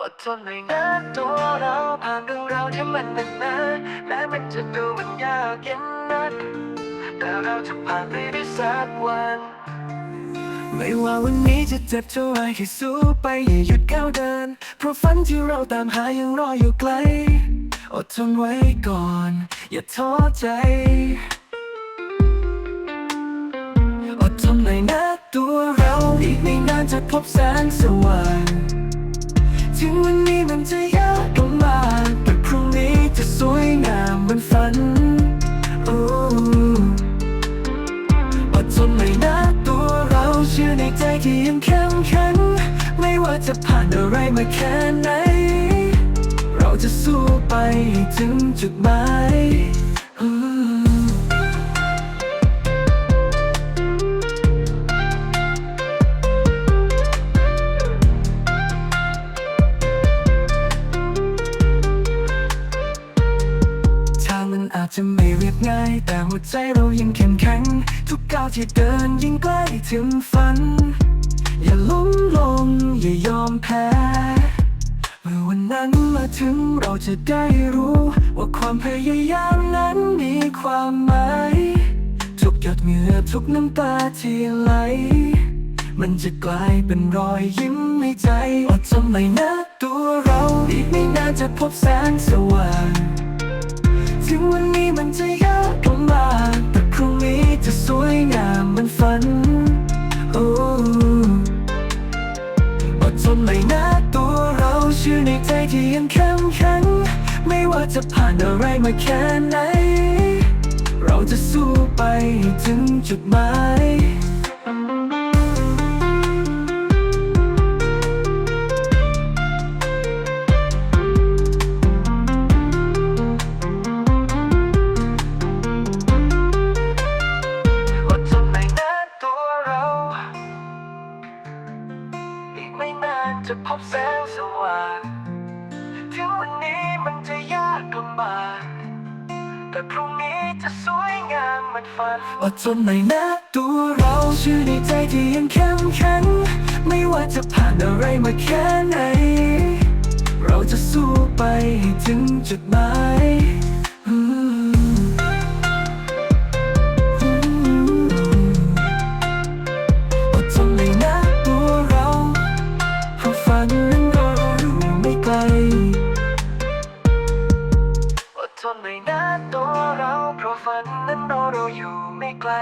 อดทนหน่อยนะตัวเราผ่านเรื่องราวที่มันหนักหนาแม้มันจะดูมันยากเย็นนักแต่เราจะผ่านไปได้สักวัน ไม่ว่าวันนี้จะเจ็บเท่าไรให้สู้ไปอย่าหยุดก้าวเดิน เพราะฝันที่เราตามหายังรออยู่ไกล อดทนไว้ก่อน อย่าท้อใจ อดทนหน่อยนะตัวเราอีกไม่นานจะพบแสงสว่าง ถึงวันนี้มันจะยากลำบากแต่พรุ่งนี้จะสวยงามเหมือนฝันอดทนหน่อยนะตัวเราเชื่อในใจที่ยังเข้มแข็งไม่ว่าจะผ่านอะไรมาแค่ไหน เราจะสู้ไปให้ถึงจุดหมาย จจะไม่เรียบง่าย แต่หัวใจเรายังเข้มแข็ง ทุกก้าวที่เดินยิ่งใกล้ถึงฝัน อย่าล้มลงอย่ายอมแพ้เมื่อวันนั้นมาถึงเราจะได้รู้ ว่าความพยายามนั้นมีความหมาย ทุกหยดเหงื่อทุกน้ำตาที่ไหล มันจะกลายเป็นรอยยิ้มในใจอดทนหน่นะตัวเราอีกไม่นานจะพบแสงสว่าง ถึงวันนี้มันจะยากลำบากแต่พรุ่งนี้จะสวยงามเหมือนฝันโอ้อดทนหน่อยนะตัวเราเชื่อในใจที่ยังเข้มแข็งไม่ว่าจะผ่านอะไรมาแค่ไหน เราจะสู้ไปถึงจุดหมายานจะพบแสงสว่างถึงวันนี้มันจะยากลำบากแต่พรุ่งนี้จะสวยงามเหมือนฝันอดทนหน่อยนะตัวเราชื่อในใจที่ยังเข้มแข็งไม่ว่าจะผ่านอะไรมาแค่ไหน เราจะสู้ไปให้ถึงจุดหมาย นเลยนะตัวเราเพราะฝันนั้นรอเราอยู่ไม่ไกล